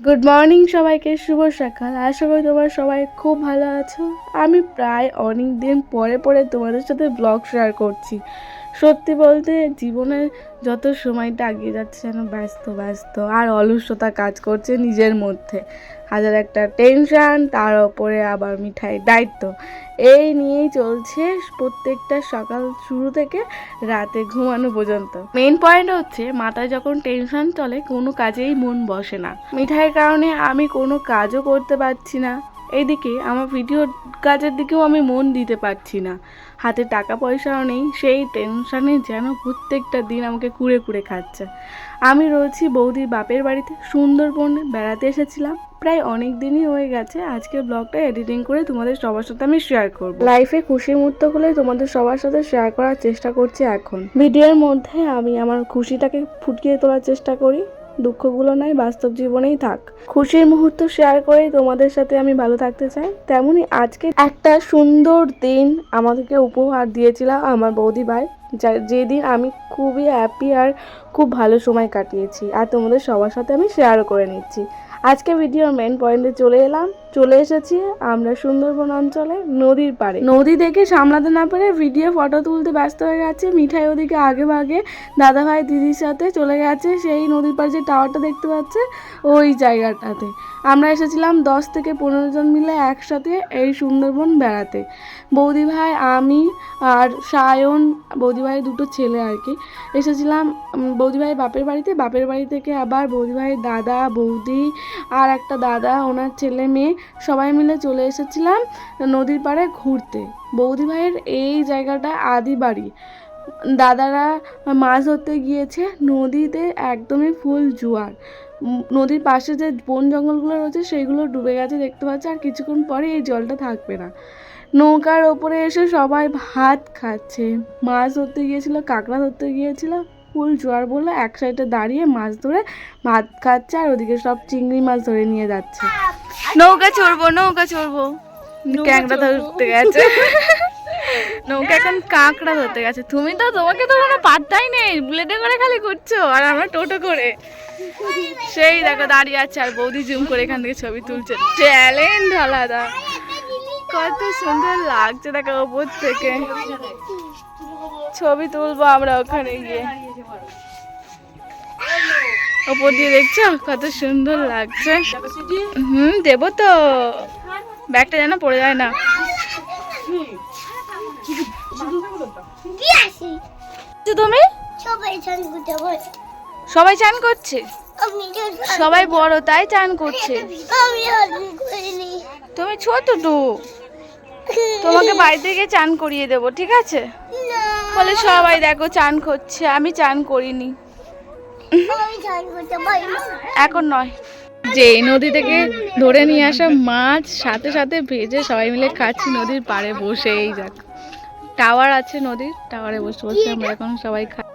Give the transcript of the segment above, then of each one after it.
Good morning সবাইকে, শুভ সকাল। আশা করি তোমরা সবাই খুব ভালো আছো। আমি প্রায় অনেক দিন পরে পরে তোমাদের সাথে ব্লগ শেয়ার করছি। সত্যি বলতে জীবনে যত সময়টা এগিয়ে যাচ্ছে যেন ব্যস্ত ব্যস্ত। আর অলসতা কাজ করছে নিজের মধ্যে। হাজার একটা টেনশন তার ওপরে আবার মিঠাই দায়িত্ব। এই নিয়েই চলছে প্রত্যেকটা সকাল শুরু থেকে রাতে ঘুমানো পর্যন্ত। মেইন পয়েন্ট হচ্ছে, মাথায় যখন টেনশন চলে, কোনো কাজেই মন বসে না। মিঠাইয়ের কারণে আমি কোনো কাজও করতে পারছি না। এইদিকে আমার ভিডিও কাজের দিকেও আমি মন দিতে পারছি না। হাতে টাকা পয়সাও নেই, সেই টেনশানে যেন প্রত্যেকটা দিন আমাকে কুড়ে কুড়ে খাচ্ছে। আমি রয়েছি বৌদির বাপের বাড়িতে, সুন্দরবনে বেড়াতে এসেছিলাম। প্রায় অনেক দিনই হয়ে গেছে আজকে ব্লগটা এডিটিং করে তোমাদের সবার সাথে আমি শেয়ার করব। লাইফে খুশির মুহূর্তগুলোই তোমাদের সবার সাথে শেয়ার করার চেষ্টা করছি এখন। ভিডিওর মধ্যে আমি আমার খুশিটাকে ফুটিয়ে তোলার চেষ্টা করি। দুঃখগুলো নাই, বাস্তব জীবনেই থাক। খুশির মুহূর্ত শেয়ার করে তোমাদের সাথে আমি ভালো থাকতে চাই। তেমনই আজকে একটা সুন্দর দিন আমাদেরকে উপহার দিয়েছিল আমার বৌদি ভাই যেদিন আমি খুবই হ্যাপি আর খুব ভালো সময় কাটিয়েছি। আর তোমাদের সবার সাথে আমি শেয়ারও করে নিচ্ছি। আজকে ভিডিওর মেন পয়েন্টে চলে এলাম। চলে এসেছি আমরা সুন্দরবন অঞ্চলে নদীর পাড়ে। নদী দেখে সামলাতে না পেরে ভিডিও ফটো তুলতে ব্যস্ত হয়ে গেছে। মিঠাই ওদিকে আগে ভাগে দাদা ভাই দিদির সাথে চলে গেছে। সেই নদীর পাড়ে যে টাওয়ারটা দেখতে পাচ্ছে, ওই জায়গাটাতে। আমরা এসেছিলাম দশ থেকে পনেরো জন মিলে একসাথে এই সুন্দরবন বেড়াতে। বৌদি ভাই, আমি আর সায়ন, বৌদি ভাইয়ের দুটো ছেলে আর কি। এসেছিলাম বৌদি ভাইয়ের বাপের বাড়িতে। বাপের বাড়ি থেকে আবার বৌদি ভাইয়ের দাদা, বৌদি আর একটা দাদা, ওনার ছেলে মেয়ে, সবাই মিলে চলে এসেছিলাম নদীর পাড়ে ঘুরতে। বৌদি ভাইয়ের এই জায়গাটা আদি বাড়ি। দাদারা মাছ ধরতে গিয়েছে, নদীতে একদমই ফুল জোয়ার। নদীর পাশে যে বন জঙ্গলগুলো রয়েছে, সেগুলো ডুবে গেছে দেখতে পাচ্ছি, আর কিছুক্ষণ পরে এই জলটা থাকবে না। নৌকার ওপরে এসে সবাই ভাত খাচ্ছে। মাছ ধরতে গিয়েছিল, কাঁকড়া ধরতে গিয়েছিল ফুল জোয়ার বলে এক সাইডে দাঁড়িয়ে মাছ ধরে ভাত খাচ্ছে আর ওদিকে সব চিংড়ি মাছ ধরে নিয়ে যাচ্ছে। নৌকা চড়বো নৌকা চড়বো। ক্যাংড়া ধরতে গেছে। নৌকা এখন কাঁকড়া ধরতে গেছে। তুমি তো তোমাকে তো কোনো পাত্তাই নেই বুলেটে করে খালি ঘুরছো আর আমরা টোটো করে। সেই দেখো দাঁড়িয়ে আছে আর বৌদি জুম করে এখান থেকে ছবি তুলছে। ট্যালেন্ট আলাদা। কত সুন্দর লাগছে দেখো ওপর থেকে। ছবি তুলবো আমরা ওখানে গিয়ে। ওপর দিয়ে দেখছ? কত সুন্দর লাগছে। হুম দেবো তো। ব্যাগটা যেন পড়ে যায় না। তুমি? সবাই চান করছে? সবাই বড় তাই চান করছে। তুমি ছোট তো। তোমাকে বাড়ি থেকে চান করিয়ে দেবো ঠিক আছে? বলে সবাই দেখো চান করছে। আমি চান করিনি। এখন নয়। যে নদী থেকে ধরে নিয়ে আসা মাছ সাথে সাথে ভেজে সবাই মিলে খাচ্ছি নদীর পাড়ে বসে এই যাক। টাওয়ার আছে নদীর টাওয়ারে বসে বসে আমরা এখন সবাই খাই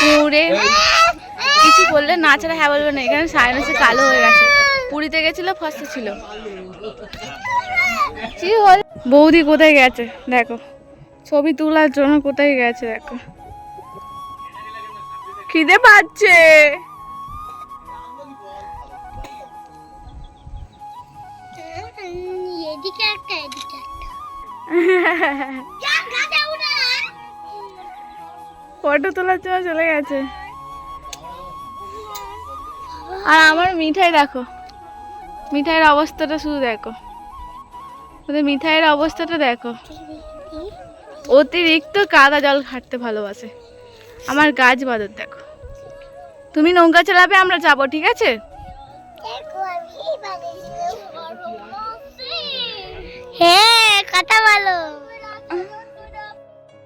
পুরে কিছু বললে না ছাড়া হ্যাঁ বলবে না এখানে সাইনাসে কালো হয়ে গেছে। পুরীতে গেছিল ফসতে ছিল। বৌদি কোথায় গেছে? দেখো। ছবি তোলার জন্য কোথায় গেছে দেখো। খিদে পাচ্ছে। ফটো তোলার জন্য চলে গেছে। আর আমার মিঠাই দেখো। মিঠাইয়ের অবস্থাটা শুধু দেখো। ওদের মিঠাইয়ের অবস্থাটা দেখো। অতিরিক্ত কাদা জল খাটতে ভালোবাসে। আমার গাছ বাদর দেখো। তুমি নৌকা চালাবে আমরা যাব ঠিক আছে? হ্যাঁ কথা বলো।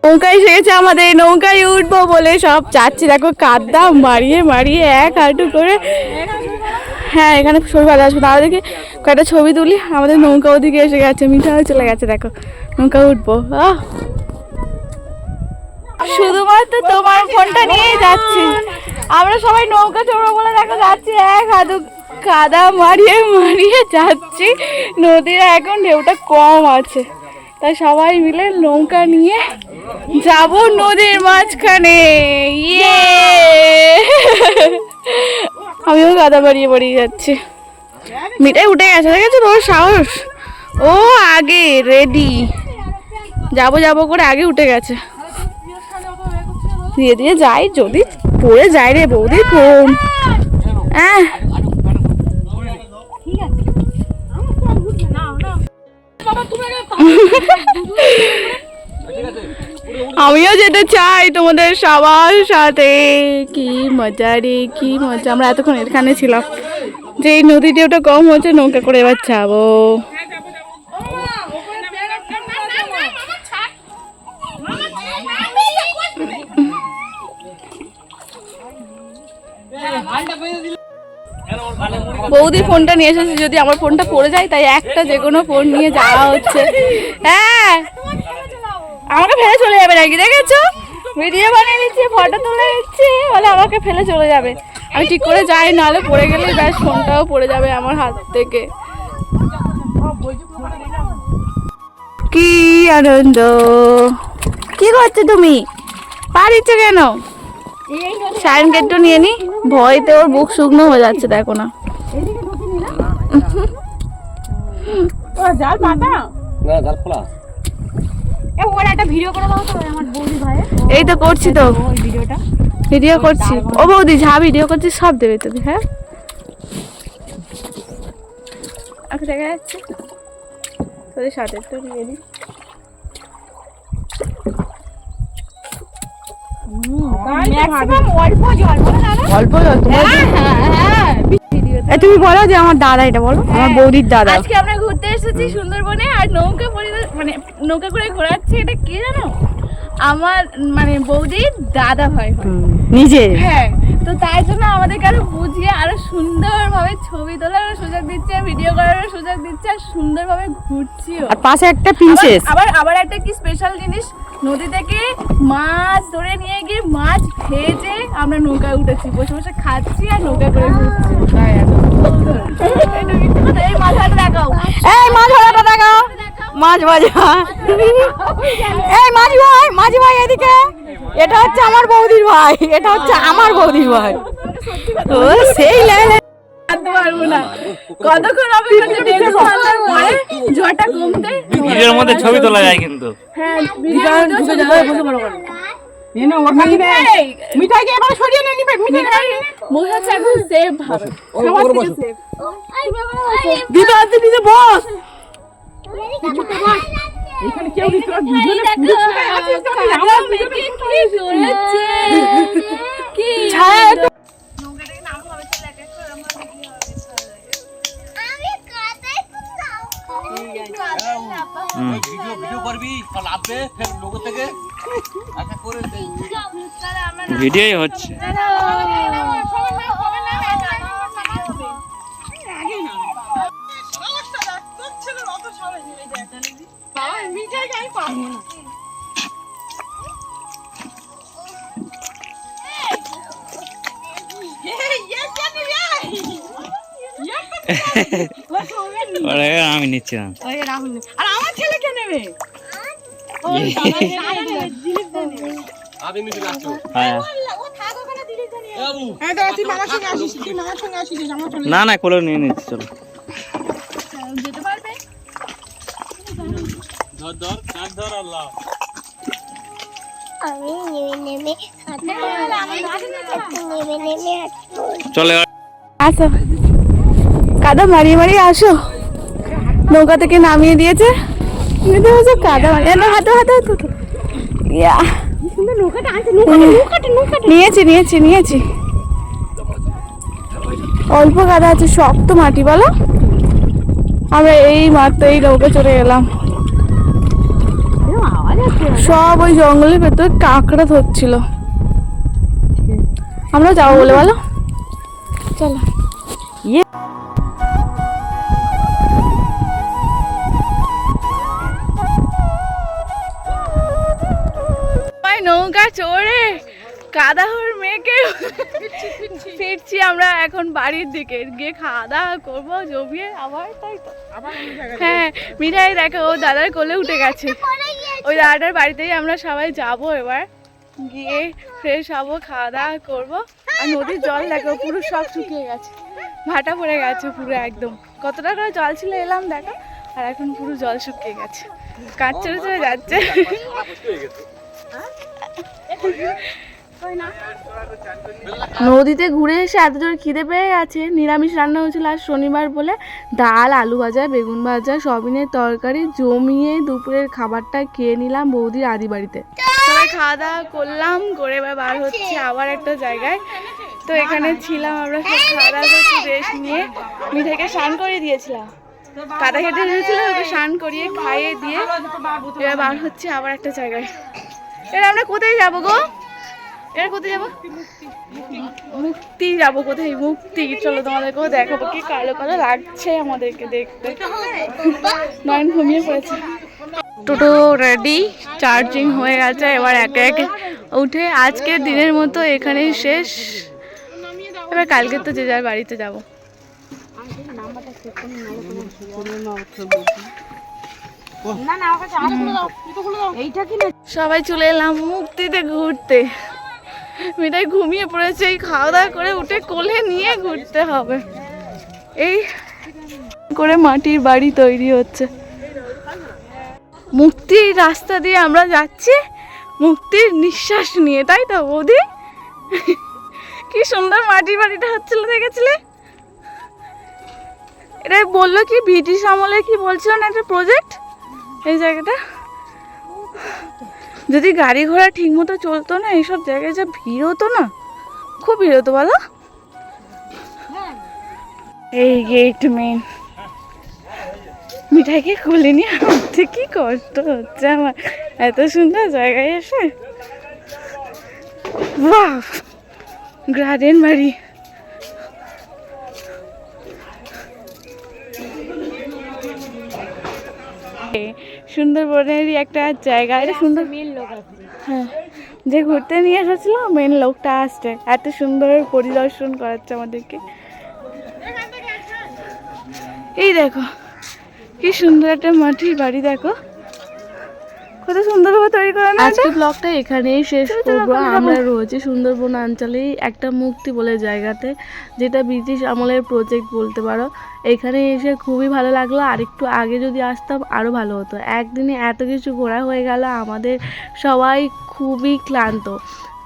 নৌকায় এসেছে আমাদের নৌকায় উঠবো বলে সব চাচ্ছি। দেখো কাদা মারিয়ে মারিয়ে এক হাঁটু করে। হ্যাঁ এখানে ছবি ভালো আসবে। তাহলে দেখি কয়েকটা ছবি তুলি। আমাদের নৌকা ওদিকে এসে গেছে মিঠা চলে গেছে দেখো। নৌকা উঠবো। আহ! শুধুমাত্র তোমার ফোনটা নিয়েই যাচ্ছি। আমরা সবাই নৌকা চড়বো বলে দেখো যাচ্ছি এক হাঁটু কাদা মারিয়ে মারিয়ে যাচ্ছি। নদীর এখন ঢেউটা কম আছে। তাই সবাই মিলে নৌকা নিয়ে যাব নদীর মাঝখানে। ইয়ে! আমিও কাদা বাড়িয়ে বাড়িয়ে যাচ্ছি। মিঠাই উঠে গেছে দেখেছ তোর সাহস? ও আগে রেডি যাব যাব করে আগে উঠে গেছে। দিয়ে দিয়ে যাই, যদি পড়ে যায় রে বৌদি ফোন হ্যাঁ আমিও যেতে চাই তোমাদের সবার সাথে। কি মজা রে, কি মজা। আমরা এতক্ষণ এখানে ছিলাম। যে এই নদীতে ওটা কম হচ্ছে, নৌকা করে এবার যাব। বৌদি ফোনটা নিয়ে এসেছে, যদি আমার ফোনটা পড়ে যায়, তাই একটা যে কোনো ফোন নিয়ে যাওয়া হচ্ছে। হ্যাঁ আমাকে ফেলে চলে যাবে নাকি, দেখেছ? ভিডিও বানিয়ে নিচ্ছে ফটো তুলে নিচ্ছে বলে আমাকে ফেলে চলে যাবে। আমি ঠিক করে যাই, নাহলে পড়ে গেলে ব্যাস, ফোনটাও পড়ে যাবে আমার হাত থেকে। কি আনন্দ। কি করছ তুমি? পা দিচ্ছ কেন? সাইন গেটটা নিয়ে নি। ভয়তে ওর বুক শুকনো হয়ে যাচ্ছে, দেখো না। জাল পাতা? না জাল খোলা। এ ওর একটা ভিডিও করে দাও তো আমার বৌদি ভাইয়ের। এই তো করছি তো। ওই ভিডিওটা ভিডিও করছি। ও বৌদি। যা ভিডিও করছি সব দেবে তুমি হ্যাঁ? আচ্ছা দেখা যাচ্ছে। তোদের সাথে তো নিয়ে নি। অল্প জল অল্প তোমার এ তুমি বলো যে আমার দাদা এটা বলো। আমার বৌদির দাদা। আজকে আমরা ঘুরতে এসেছি সুন্দরবনে আর নৌকা মানে নৌকা করে ঘোরাচ্ছে এটা কি জানো? আমার মানে বৌদির দাদা ভাই হয়। নিজে? হ্যাঁ তো তাই জন্য আমাদেরকে আরও বুঝিয়ে আরও সুন্দরভাবে ছবি তোলার সুযোগ দিচ্ছে ভিডিও করার সুযোগ দিচ্ছে আর সুন্দরভাবে ঘুরছিও। আর পাশে একটা প্রিন্সেস আবার আবার একটা কি স্পেশাল জিনিস? নদী থেকে মাছ ধরে নিয়ে গিয়ে মাছ ভেজে আমরা নৌকায় উঠেছি। বসে বসে খাচ্ছি আর নৌকা করে ঘুরছি। এই হাতে দেখাও। এই ধরাটা দেখাও। মাছ ভাজা এই মাঝি ভাই মাঝি ভাই এদিকে। এটা হচ্ছে আমার বৌদির ভাই এটা হচ্ছে আমার বৌদির ভাই। ও সেই লেভেলে জানতে পারব না। কতক্ষণ অপেক্ষা করছে? দেড় ঘণ্টার পরে জলটা কমতে। ভিডিওর মধ্যে ছবি তোলা যায় কিন্তু। হ্যাঁ এখন ভিডিও ভিডিও করবি লাভবে ফের লোক থেকে আচ্ছা করে ভিডিওই হচ্ছে। আমি নিচ্ছি। না আর আমার ছেলে কে নেবে? হ্যাঁ। না না কোলে নিয়ে নিচ্ছি চলো যেতে পারবে আমি নেমে নেমে নেমে নেমে চলে আসো। কাদা মারিয়ে মারিয়ে আসো। নৌকা থেকে নামিয়ে দিয়েছে। কাদা মারিয়ে হাতে হাতে হাতে হাতে। ইয়া। নিয়েছি নিয়েছি নিয়েছি। অল্প কাদা আছে শক্ত মাটি বলো। আমরা এই মাত্র এই নৌকা চলে গেলাম সব ওই জঙ্গলের ভেতরে কাঁকড়া ধরছিল। আমরা যাব বলে বলো। চলো। নৌকা চড়ে। কাদাহর মেয়েকে ফিরছি আমরা এখন বাড়ির দিকে। গিয়ে খাওয়া দাওয়া করব জমিয়ে আবার তাই তো। হ্যাঁ মিঠাই দেখো ও দাদার কোলে উঠে গেছে। ওই দাদাটার বাড়িতেই আমরা সবাই যাব এবার। গিয়ে ফ্রেশ হব খাওয়া দাওয়া করব। আর নদীর জল দেখো পুরো সব শুকিয়ে গেছে। ভাটা পড়ে গেছে পুরো একদম। কতটা করে জল ছিল এলাম দেখো আর এখন পুরো জল শুকিয়ে গেছে। কাজ চড়ে চড়ে যাচ্ছে নদীতে ঘুরে এসে এত জোর খিদে পেয়ে গেছে। নিরামিষ রান্না হয়েছিল আর শনিবার বলে ডাল, আলু ভাজা, বেগুন ভাজা, সবিনের তরকারি জমিয়ে দুপুরের খাবারটা খেয়ে নিলাম বৌদির আদি বাড়িতে। খাওয়া দাওয়া করলাম, করে এবার বার হচ্ছে আবার একটা জায়গায়। তো এখানে ছিলাম আমরা সব খাওয়া দাওয়া করছি রেস্ট নিয়ে। মিঠাইকে স্নান করে দিয়েছিলাম। কাদা কেটে দিয়েছিল, ওকে স্নান করিয়ে খাইয়ে দিয়ে এবার বার হচ্ছে আবার একটা জায়গায়। এবার আমরা কোথায় যাব গো? এবার কোথায় যাব? মুক্তি যাব কোথায়? মুক্তি। চলো তোমাদেরকেও দেখাবো কি কালো কালো লাগছে আমাদেরকে দেখতে। নয়ন ঘুমিয়ে পড়েছে। টোটো রেডি চার্জিং হয়ে গেছে এবার একে একে উঠে আজকের দিনের মতো এখানেই শেষ। এবার কালকে তো যে যার বাড়িতে যাব। সবাই চলে এলাম মুক্তিতে ঘুরতে। মেয়েটাই ঘুমিয়ে পড়েছে, এই খাওয়া দাওয়া করে উঠে কোলে নিয়ে ঘুরতে হবে। এই করে মাটির বাড়ি তৈরি হচ্ছে। মুক্তির রাস্তা দিয়ে আমরা যাচ্ছি, মুক্তির নিঃশ্বাস নিয়ে, তাই তো বৌদি? কি সুন্দর মাটির বাড়িটা হচ্ছিল, দেখেছিলে? এটা বলল কি, ব্রিটিশ আমলে কি বলছিল না একটা প্রজেক্ট এই জায়গাটা? যদি গাড়ি ঘোড়া ঠিক মতো চলতো না, এইসব জায়গায় যা ভিড় হতো না, খুব ভিড় হতো, বলো। এই গেট মেন মিঠাইকে খুলে নিয়ে উঠতে কি কষ্ট হচ্ছে আমার। এত সুন্দর জায়গায় এসে। বাহ! গার্ডেন বাড়ি। সুন্দরবনেরই একটা জায়গা। এটা সুন্দর হ্যাঁ। যে ঘুরতে নিয়ে এসেছিল মেন লোকটা আসছে। এত সুন্দর পরিদর্শন করাচ্ছে আমাদেরকে। এই দেখো কি সুন্দর একটা মাটির বাড়ি দেখো। কত সুন্দরভাবে তৈরি করা না আজকে ব্লগটা এখানেই শেষ করব। আমরা রয়েছি সুন্দরবন অঞ্চলেই একটা মুক্তি বলে জায়গাতে যেটা ব্রিটিশ আমলের প্রজেক্ট বলতে পারো। এখানে এসে খুবই ভালো লাগল। আর একটু আগে যদি আসতাম আরও ভালো হতো। একদিনে এত কিছু ঘোরা হয়ে গেল আমাদের সবাই খুবই ক্লান্ত।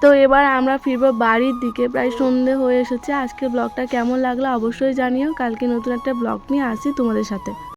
তো এবার আমরা ফিরবো বাড়ির দিকে। প্রায় সন্ধে হয়ে এসেছে। আজকের ব্লগটা কেমন লাগল অবশ্যই জানিও। কালকে নতুন একটা ব্লগ নিয়ে আসি তোমাদের সাথে।